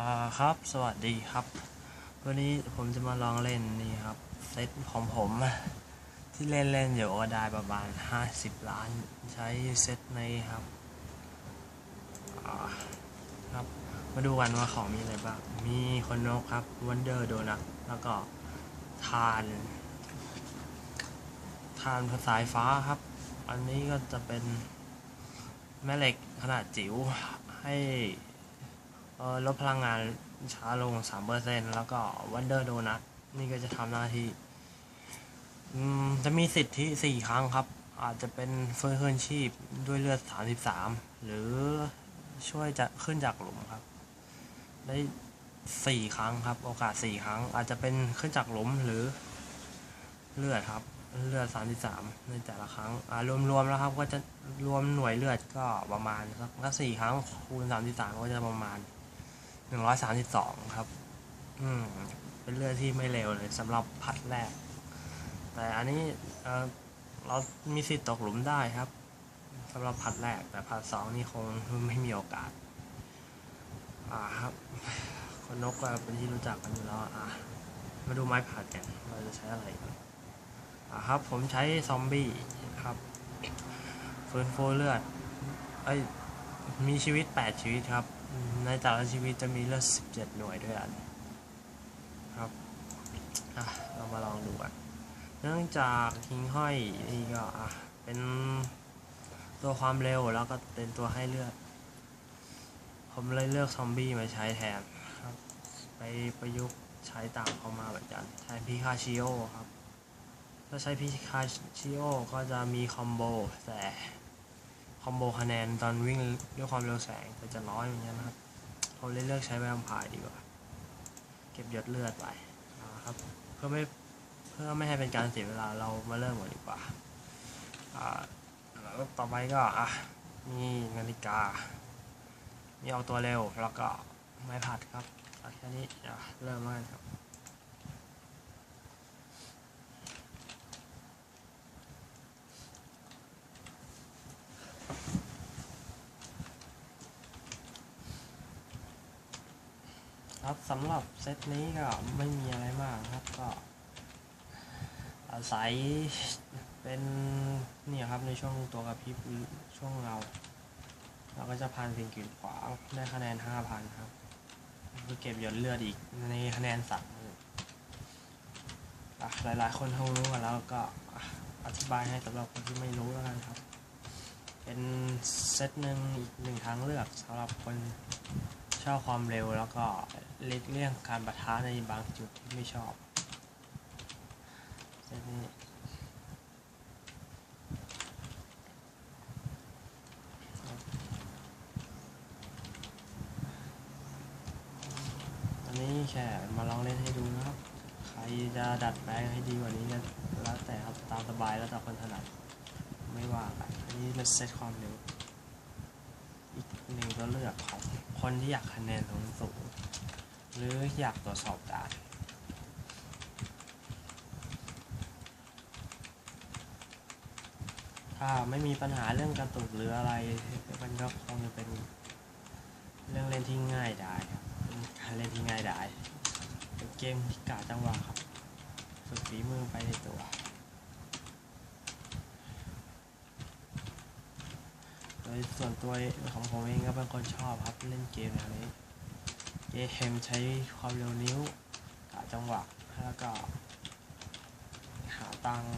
อ่าครับ สวัสดีครับ วันนี้ผมจะมาลองเล่นนี่ครับเซตของผมที่เล่นเล่นอยู่ก็ได้ประมาณ 50 ล้านใช้เซตนี้ครับครับ มาดูกันว่าของมีอะไรบ้าง มีคนนกครับวันเดอร์โดนัทแล้วก็ทานทานสายฟ้าครับ อันนี้ก็จะเป็นแม่เหล็กขนาดจิ๋วให้ ลดพลังงานช้าลง 3%แล้วก็วันเดอร์โดนัทนี่ก็จะทำหน้าที่จะมีสิทธิ 4 ครั้งครับ อาจจะเป็นเฟื้นคืนชีพด้วยเลือด 33 หรือช่วยจะขึ้นจากหลุมครับ ได้4ครั้งครับ โอกาส4ครั้ง อาจจะเป็นขึ้นจากหลุมหรือเลือดครับ เลือด33ในแต่ละครั้งอ่ารวมๆแล้วครับ ก็จะรวมหน่วยเลือดก็ประมาณสักสี่ครั้งคูณ33ก็จะประมาณ 132ครับ อืม เป็นเลือดที่ไม่เร็วเลยสำหรับพัดแรก แต่อันนี้เออเรามีสิทธิ์ตกหลุมได้ครับสำหรับพัดแรก แต่พัดสองนี่คงไม่มีโอกาส อ่าครับ คนนกก็เป็นที่รู้จักกันอยู่แล้วอะมาดูไม้ผัดกันเราจะใช้อะไรกันอะครับ ผมใช้ซอมบี้ครับฟื้นฟูเลือดไอมีชีวิต8ชีวิตครับในแต่ละชีวิตจะมีเลือด17 หน่วยด้วยกันครับเรามาลองดูกันเนื่องจากหิงห้อยนี่ก็อะเป็นตัวความเร็วแล้วก็เป็นตัวให้เลือด ผมเลยเลือกซอมบี้มาใช้แทนครับ ไปประยุกต์ใช้ตามเข้ามาเหมือนกันแทนพิคาชิโอครับ ถ้าใช้พิคาชิโอก็จะมีคอมโบแต่ อมโบคะแนนตอนวิ่งด้วยความเร็วแสงก็จะน้อยเหมือนกันนะครับเราเลยเลือกใช้แวมไพร์ดีกว่า เก็บหยศเลือดไปนะครับ เพื่อไม่เพื่อไม่ให้เป็นการเสียเวลาเรามาเริ่มกันดีกว่าอ่าแล้วต่อไปก็อะมีนาฬิกามีเอาตัวเร็วแล้วก็ไม้ผัดครับแค่นี้อะเริ่มแล้วกันครับ ครับสำหรับเซตนี้ก็ไม่มีอะไรมากครับก็ อาศัยเป็นเนี่ยครับในช่วงตัวกระพริบช่วงเรา เราก็จะพันสิ่งกีดขวางได้คะแนน 5,000 ครับคือเก็บหยดเลือดอีกในคะแนนสามอะหลายๆ คนคงรู้กันแล้วก็อะอธิบายให้สำหรับคนที่ไม่รู้แล้วกันครับ เป็นเซตหนึ่งอีกหนึ่งทางเลือกสำหรับคนชอบความเร็วแล้วก็ เล็กเลี่ยงการประทะในบางจุดที่ไม่ชอบเซตนี้อันนี้แค่มาลองเล่นให้ดูนะครับ ใครจะดัดแปลงให้ดีกว่านี้ก็แล้วแต่ครับตามสบายแล้วแต่คนถนัด ไม่ว่ากันอันนี้เป็นเซตความเร็ว อีกหนึ่งตัวเลือกของคนที่อยากคะแนนสูงสูง หรืออยากตรวจสอบด่านถ้าไม่มีปัญหาเรื่องกระตุกหรืออะไรมันก็คงจะเป็นเรื่องเล่นที่ง่ายได้ครับเป็นการเล่นที่ง่ายได้เป็นเกมที่กาจังหวะครับฝึกฝีมือไปในตัวโดยส่วนตัวของผมเองก็เป็นคนชอบครับเล่นเกมแนวนี้ เกมใช้ความเร็วนิ้วกะจังหวะ แล้วก็หาตังค์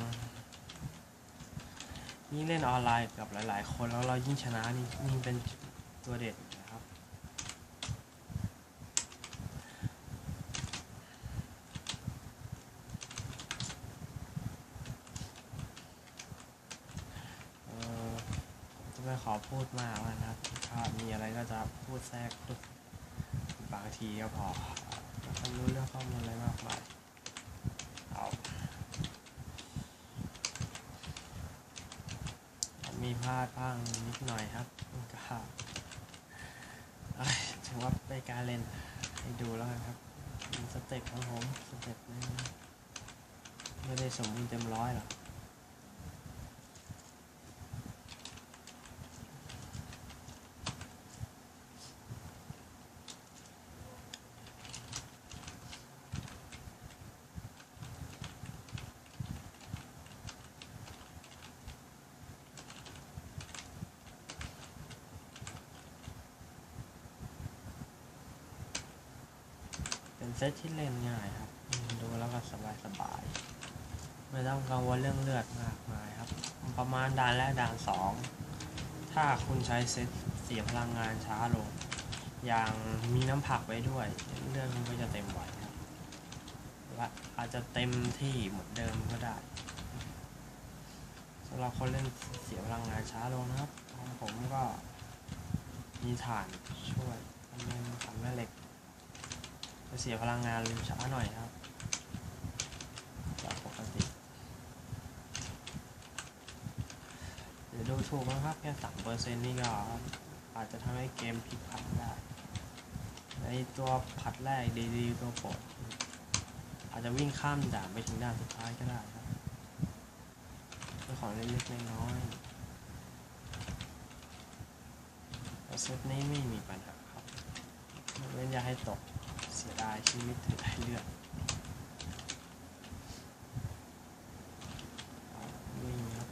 ยิ่งเล่นออนไลน์กับหลาย ๆ คนแล้วเรายิ่งชนะนี่ยิ่งเป็นตัวเด็ดนะครับ เออจะไม่ขอพูดมากนะครับ ถ้ามีอะไรก็จะพูดแทรกพูดบางทีก็พอไม่รู้เรื่องข้อมูลอะไรมากมายเอามีพลาดพังนิดหน่อยครับก็เอ้ยถือว่าเป็นการเล่นให้ดูแล้วกันครับเป็นสเต็ปของผมสเต็ปนี้ไม่ได้สมบูรณ์เต็มร้อยหรอก เซตที่เล่นง่ายครับดูแล้วก็สบายสบายไม่ต้องกังวลเรื่องเลือดมากมายครับ ประมาณด่านแรกด่านสองถ้าคุณใช้เซตเสียพลังงานช้าลง อย่างมีน้ำผักไว้ด้วย เลือดมันก็จะเต็มไวครับและอาจจะเต็มที่เหมือนเดิมก็ได้สำหรับคนเล่นเสียพลังงานช้าลงนะครับ ผมก็มีฐานช่วยทำเป็นฐานแม่เหล็ก จะเสียพลังงานช้าหน่อยครับจากปกติเดี๋ยวดูถูกนะครับแค่สามเปอร์เซ็นต์นี่ก็อาจจะทำให้เกมพลิกผันได้ในตัวผัดแรกดีๆตัวโปรดอาจจะวิ่งข้ามด่านไปถึงด่านสุดท้ายก็ได้ครับเป็นของเล็กๆน้อยๆเซตนี้ไม่มีปัญหาครับเว้นอย่าให้ตก สียดายชีวิตถือได้เลือดเอาวิ่ครับ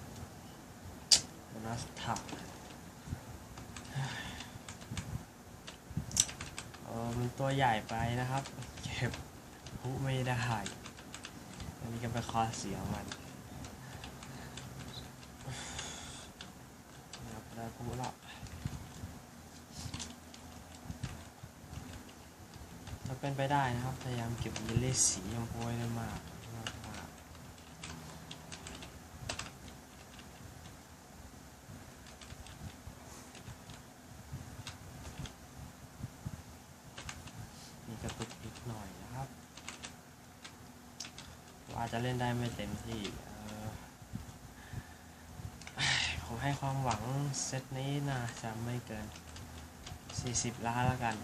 โบนัสถับเออมันตัวใหญ่ไปนะครับ เก็บพุไม่ได้อันนี้ก็เป็นคอเสียงมันนะครับได้พุแล้วถ้าเป็น ไปได้นะครับ พยายามเก็บเยลลี่สีชมพูไว้ได้มากมีกระตุกนิดหน่อยนะครับว่าจะเล่นได้ไม่เต็มที่ผมให้ความหวังเซตนี้น่าจะไม่เกิน 40 ล้านแล้วกัน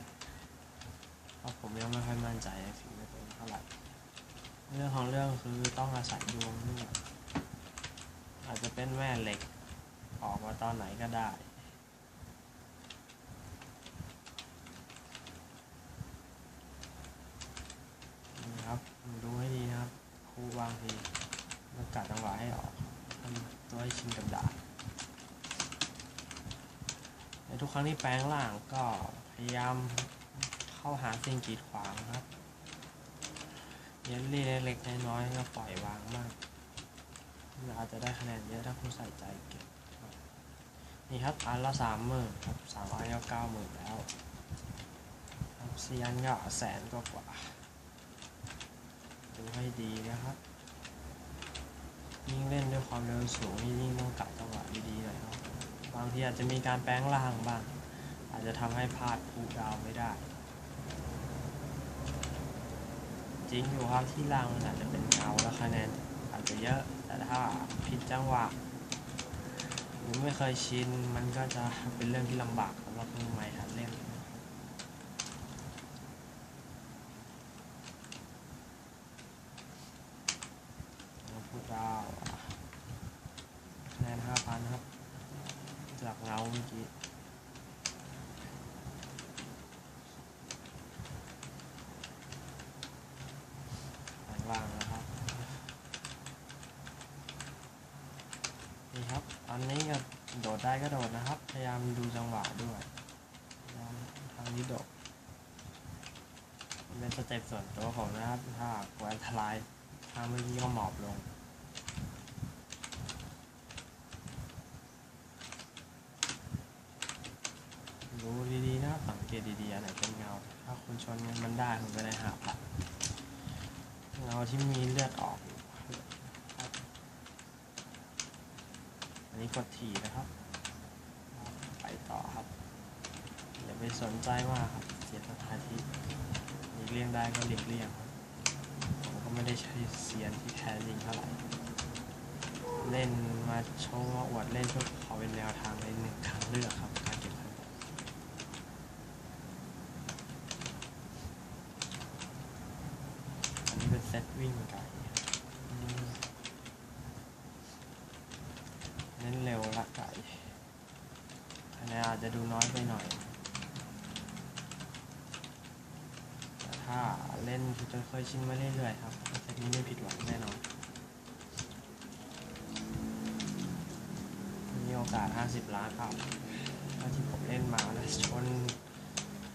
เพราะผมยังไม่ค่อยมั่นใจในฝีมือตัวเองเท่าไหร่เรื่องของเรื่องคือต้องอาศัยดวงด้วยอาจจะเป็นแม่เหล็กออกมาตอนไหนก็ได้นี่ครับดูให้ดีนะครับครูบางทีต้องกัดจังหวะให้ออกทำตัวให้ชินกับดาบในทุกครั้งที่แปลงร่างก็พยายาม เข้าหาสิ่งกีดขวางครับเยลลี่เล็กๆน้อยๆก็ปล่อยวางมากอาจจะได้คะแนนเยอะถ้าคุณใส่ใจเก็บนี่ครับอันละสามหมื่นครับสามอันก็เก้าหมื่นแล้วครับสี่อันก็แสนกว่ากว่าดูให้ดีนะครับ ยิ่งเล่นด้วยความเร็วสูงนี่ยิ่งต้องกะจังหวะดีๆหน่อยครับบางทีอาจจะมีการแปลงร่างบ้าง อาจจะทำให้พลาดภูดาวไม่ได้ จริงอยู่ครับที่ล่างมันอาจจะเป็นเงาแล้วคะแนนอาจจะเยอะแต่ถ้าผิดจังหวะหรือไม่เคยชินมันก็จะเป็นเรื่องที่ลำบากสำหรับมือใหม่ครับ พูดดาวคะแนนห้าพันครับ จากเงาเมื่อกี้างนะครับ นี่ครับ อันนี้ก็โดดได้ก็โดดนะครับ พยายามดูจังหวะด้วยทางนี้โดดเป็นสเต็ปส่วนตัวผมนะครับ ถ้ากลัวอันตรายทางเมื่อกี้ก็หมอบลงดูดีๆนะสังเกตดีๆอันไหนเป็นเงา ถ้าคุณชนมันได้คุณก็ได้หาละ เงาที่มีเลือดออกอยู่อันนี้กดถี่นะครับ ไปต่อครับ อย่าไปสนใจมากครับเสียสมาธิหลีกเลี่ยงได้ก็หลีกเลี่ยงครับผมก็ไม่ได้ใช้เสียนที่แท้จริงเท่าไหร่ เล่นมาโชว์อวดเล่นเพื่อขอเป็นแนวทางในหนึ่งทางเลือกครับ ยชิมมาเรื่อยๆครับจานี้ไม่ผิดหวังแน่นอนมีโอกาส 50 ล้านครับที่ผมเล่นมานะชน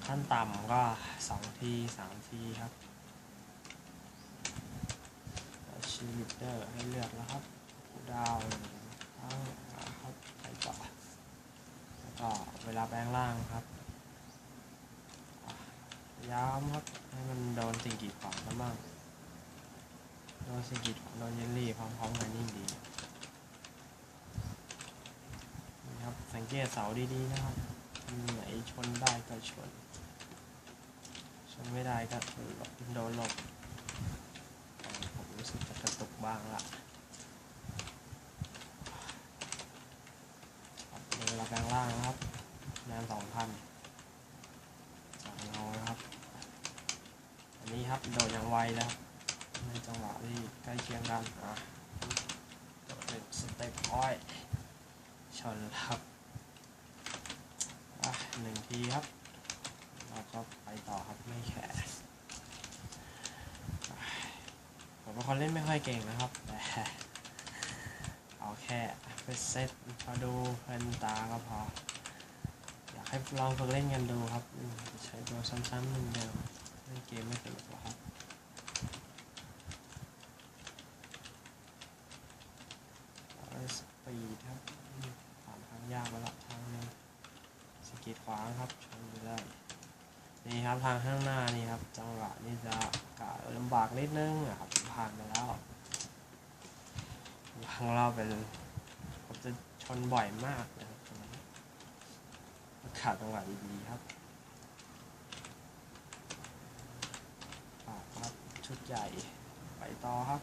ขั้นต่ำก็ 2 ที 3 ทีครับชีวิตเตอร์ให้เลือกแล้วครับกูดาวทั้งครับไปต่อแล้วก็เวลาแปลงร่างครับ ยายาครับ ให้มันโดนสิ่งกีดขวางกันบ้างโดนสิ่งกีดโดนเยลลี่พร้อมๆกันยิ่งดีนี่ครับสังเกตเสาดีๆนะครับไหนชนได้ก็ชน ชนไม่ได้ก็โดนหลบผมรู้สึกจะกระตุกบ้างละครับเวลาแปลงร่างนะครับแนนสองพันสองเงานะครับ อั นี้ครับโดดอย่างไวแล้วในจังหวะที่ใกล้เคียงกันอะโดดเป็นสเต็ปอ้อยชนครับอะหนึ่งทีครับ เราก็ไปต่อครับไม่แข่ผมเป็นคนเล่นไม่ค่อยเก่งนะครับแต่เอาแค่ไปเซตพอดูเพลินตาก็พอ อยากให้ลองฝึกเล่นกันดูครับ ใช้ตัวซ้ำๆหมือนเดิม เล่นเกมไม่สนุกหรอกครับสปีดครับผ่านทางยากมาละทางนึงสกีดขวางครับชนไปได้นี่ครับทางข้างหน้านี่ครับ จังหวะนี่จะกะลำบากนิดนึงอะครับผ่านไปแล้วทางเราเป็นผมจะชนบ่อยมากนะครับตรงนี้ขาดจังหวะดีๆครับฝากครับ ชุดใหญ่ ไปต่อครับ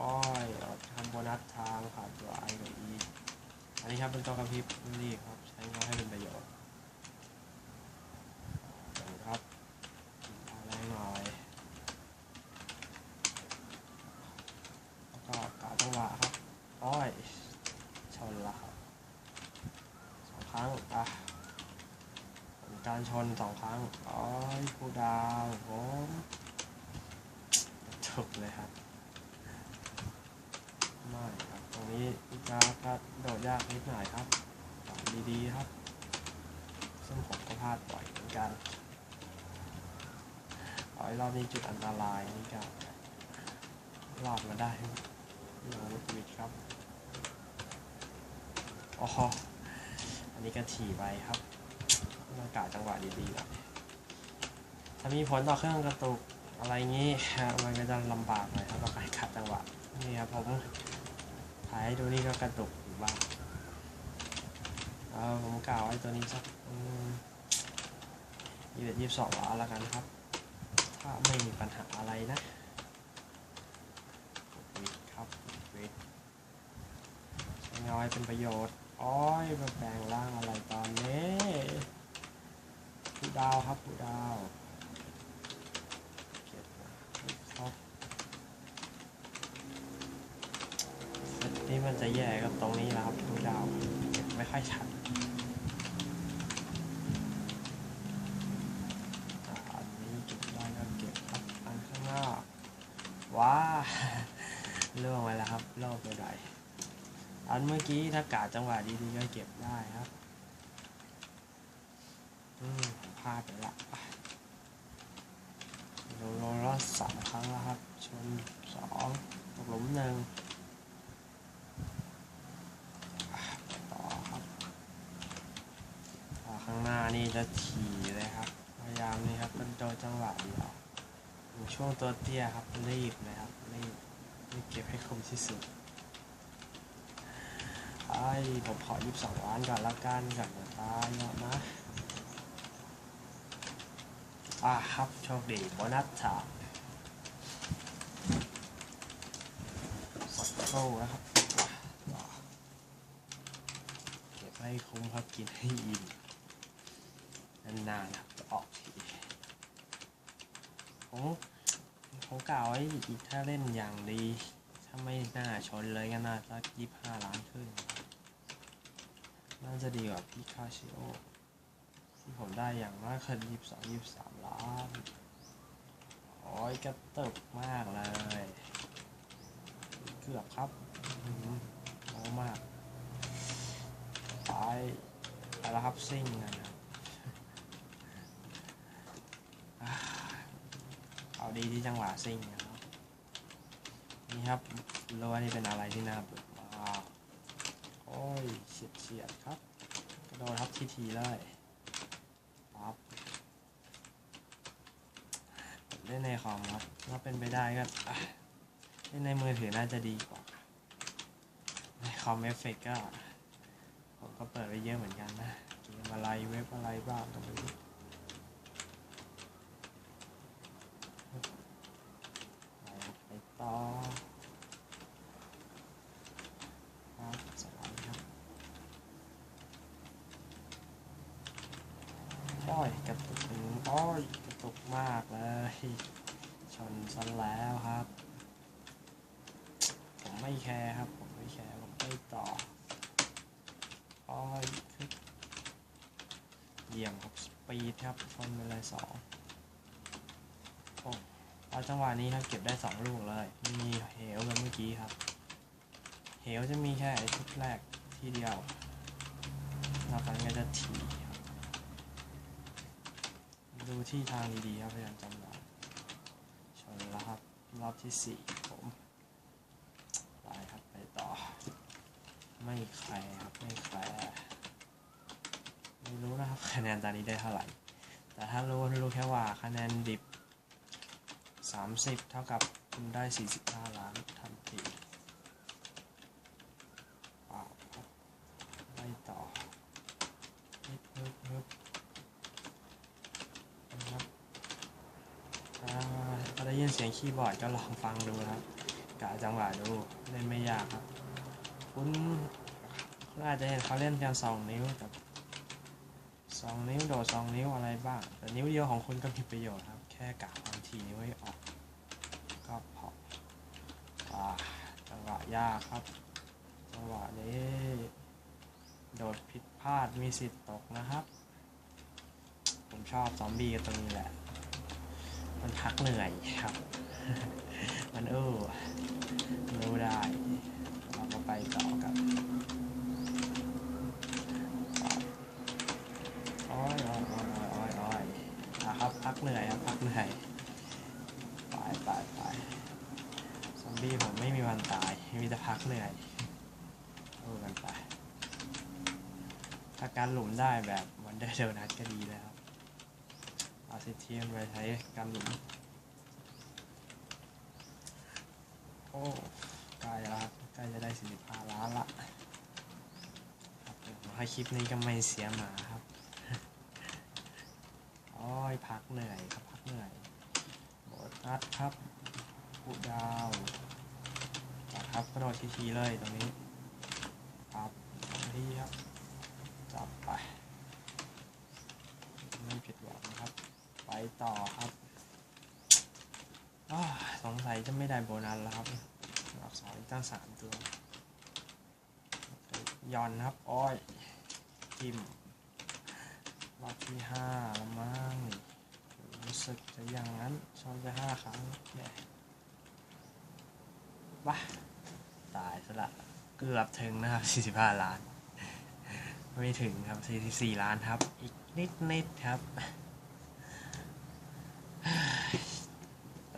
อ้อยเอาทำโบนัสทางผ่านตัวไอกับอีอันนี้ครับเป็นตัวกระพริบรีบครับ ใช้งานให้เป็นประโยชน์ เดี๋ยวครับเอาแรงหน่อย แล้วก็กาจังหวะครับอ้อย ชนละครับสองครั้ง อะผลการชนสองครั้งอ้อยผู้ดาวผม ถูกเลยครับ ไม่ครับ ตรงนี้จะกระโดดยากนิดหน่อยครับดีๆครับซึ่งผมก็พลาดบ่อยเหมือนกันเอาไอ้รอบนี้จุดอันตรายนี่ก็รอดมาได้อย่างวุดวิดครับอ๋ออันนี้ก็ถี่ไปครับองกาศจังหวะดีๆหน่อยถ้ามีผลต่อเครื่องกระตุก อะไรงี้มันก็จะลำบากหน่อยครับต้อการขัดจังหวะนี่ครับผมถ่ายให้ดูนี่ก็กระตุกอยู่บ้างเออผมกล่าวไว้ตัวนี้สักยี่สิบยี่สิบสองล้านแล้วกันครับ ถ้าไม่มีปัญหาอะไรนะวิดครับวิดใช้งานเป็นประโยชน์อ้อยมาแปลงร่างอะไรตอนนี้ผู้ดาวครับผู้ดาวเก็บมาครับเซต นี้มันจะแย่กับตรงนี้แล้วครับผู้ดาวไม่ค่อยชัดอันนี้เก็บได้ก็เก็บครับอันข้างหน้าว้าล่วงไปแล้วครับรอบไปไหนอันเมื่อกี้ถ้ากาดจังหวะดีๆก็เก็บได้ครับอืมพลาดไปละโลโลละสามครั้งแล้วครับ ชนสองตกหลุมหนึ่งอะไปต่อครับอ่าข้างหน้านี่จะถี่เลยครับ พยายามนี่ครับเป็นโดนจังหวะเดียวช่วงตัวเตี้ยครับรีบเลยครับรีบรีบเก็บให้คมที่สุดไอ้ผมขอยิบสองล้านก่อนละกันกับหัวตายเนาะนะอ่าครับโชคดีโบนัสถามสักครู่นะครับเก็บให้คุ้มครับกินให้อิ่ม นานๆครับจะออกทีผมผมกล่าวไว้อีกถ้าเล่นอย่างดี ถ้าไม่น่าชนเลยก็น่าสักยี่ห้าล้านขึ้น น่าจะดีกว่าพี่คาชิโอที่ผมได้อย่างมากคือยี่สองยี่สามล้านโอ้ยกระตุกมากเลย เกือบครับโอ้มาก ไปไปแล้วครับซิ่งกันครับ เอา ดีที่จังหวะซิ่งนะครับนี่ครับรั้วนี่เป็นอะไรที่น่าเบื่อมากโอ้ยเฉียดเฉียดๆครับกระโดดครับทีทีเลยปั๊บเล่นในคอมครับถ้าเป็นไปได้ก็เล่นในมือถือน่าจะดีกว่าในคอมเอฟเฟกก็ผมก็เปิดไปเยอะเหมือนกันนะเกมอะไรเว็บอะไรบ้างก็ไม่รู้ไปครับไปต่อครับสวัสดีครับโอ้ยกระตุกโอ้ยกระตุกมากเลย ชนซะแล้วครับ ผมไม่แคร์ครับ ผมไม่แคร์ผมไม่ต่ออ้อยคือเยี่ยมครับส ปีดครับชนไปเลยสองโอ้เอาจังหวะนี้ครับเก็บได้สองลูกเลย มีเหวแบบเมื่อกี้ครับ เหวจะมีแค่ชุดแรกที่เดียวนอกนั้นก็จะถีครับดูที่ทางดีๆครับพยายามจำได้ชนแล้วครับรอบที่สี่ผมไปครับไปต่อ ไม่แคร์ครับไม่แคร์ ไม่รู้นะครับคะแนนตอนนี้ได้เท่าไหร่ แต่ถ้ารู้รู้แค่ว่าคะแนนดิบ 30 เท่ากับคุณได้ 45 ล้านทันทีว้าวไปต่อฮึบฮึบฮึบนะครับถ้าได้ยินเสียงคีย์บอร์ดก็ลองฟังดูนะครับกะจังหวะดูเล่นไม่ยากครับคุณคุณอาจจะเห็นเขาเล่นกันสองนิ้วแต่ สองนิ้วโดดสองนิ้วอะไรบ้าง แต่นิ้วเดียวของคุณก็มีประโยชน์ครับ แค่กะความถี่นิ้วให้ออก ก็พออจังหวะยากครับ จังหวะนี้ โดดผิดพลาดมีสิทธิ์ตกนะครับ ผมชอบซอมบี้กันตรงนี้แหละ มันพักเหนื่อยครับ มันเออ รู้ได้ เราก็ไปต่อกันโอ้ยโอ้ยโอ้ยโอ้ยโอ้ยอะครับ พักเหนื่อยครับ พักเหนื่อย ไปไปไปซอมบี้ผมไม่มีวันตาย มีแต่พักเหนื่อยดูกันไป ถ้า การหลุมได้แบบวันเดอร์เดนัทก็ดีแล้วเอาซิเทียมไปใช้การหลุม โอ้ใกล้แล้วครับใกล้จะได้สี่สิบห้าล้านละครับเดี๋ยวให้คลิปนี้ก็ไม่เสียหมาครับโอ้ยพักเหนื่อยครับพักเหนื่อยโบนัสครับกูดาวจัดครับกระโดดทีๆเลยตรงนี้ ครับที่ครับ จับไป ไม่ผิดหวังนะครับ ไป ต่อครับสงสัยจะไม่ได้โบนัสแล้วครับอักษรอีกตั้งสามตัวย่อนครับ อ้อยทิมรอบที่ห้าแล้วมั้งรู้สึกจะอย่างนั้นชนไปห้าครั้งเนี่ยบ้าตายซะละเกือบถึงนะครับ 45 ล้าน ไม่ถึงครับ 44 ล้านครับ อีกนิดนิดครับ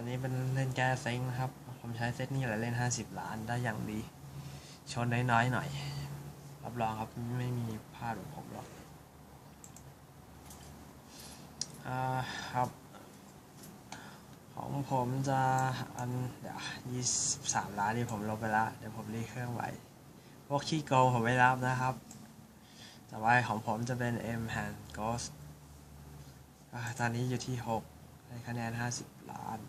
อนนี้เป็นเล่นแก้เซ็งนะครับ ผมใช้เซตนี้แหละเล่น 50 ล้านได้อย่างดี ชนน้อยๆหน่อย รับรองครับไม่มีพลาดแบบผมหรอกอ่าครับ ของผมจะอันเดี๋ยวยี่สามล้านนี่ผมลบไปละเดี๋ยวผมรีเครื่องไว้พวกขี้โกงผมไม่รับนะครับแต่ว่าของผมจะเป็น M Hand Ghost อตอนนี้อยู่ที่ 6 ในคะแนน 50 ล้าน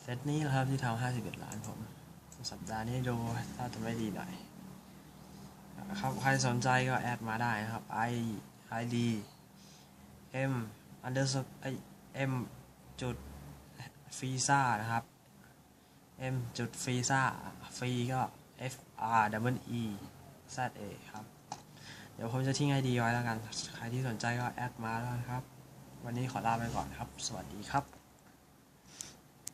เซตนี้นะครับที่ทำ51 ล้านผม สัปดาห์นี้ดูถ้าจะไม่ดีหน่อยครับใครสนใจก็แอดมาได้นะครับ i id m underscore m จุดฟีซ่านะครับ m จุดฟีซ่าฟรีก็ f r w e z a ครับ เดี๋ยวผมจะทิ้งไอดีไว้แล้วกัน ใครที่สนใจก็แอดมาแล้วครับ วันนี้ขอลาไปก่อนครับ สวัสดีครับ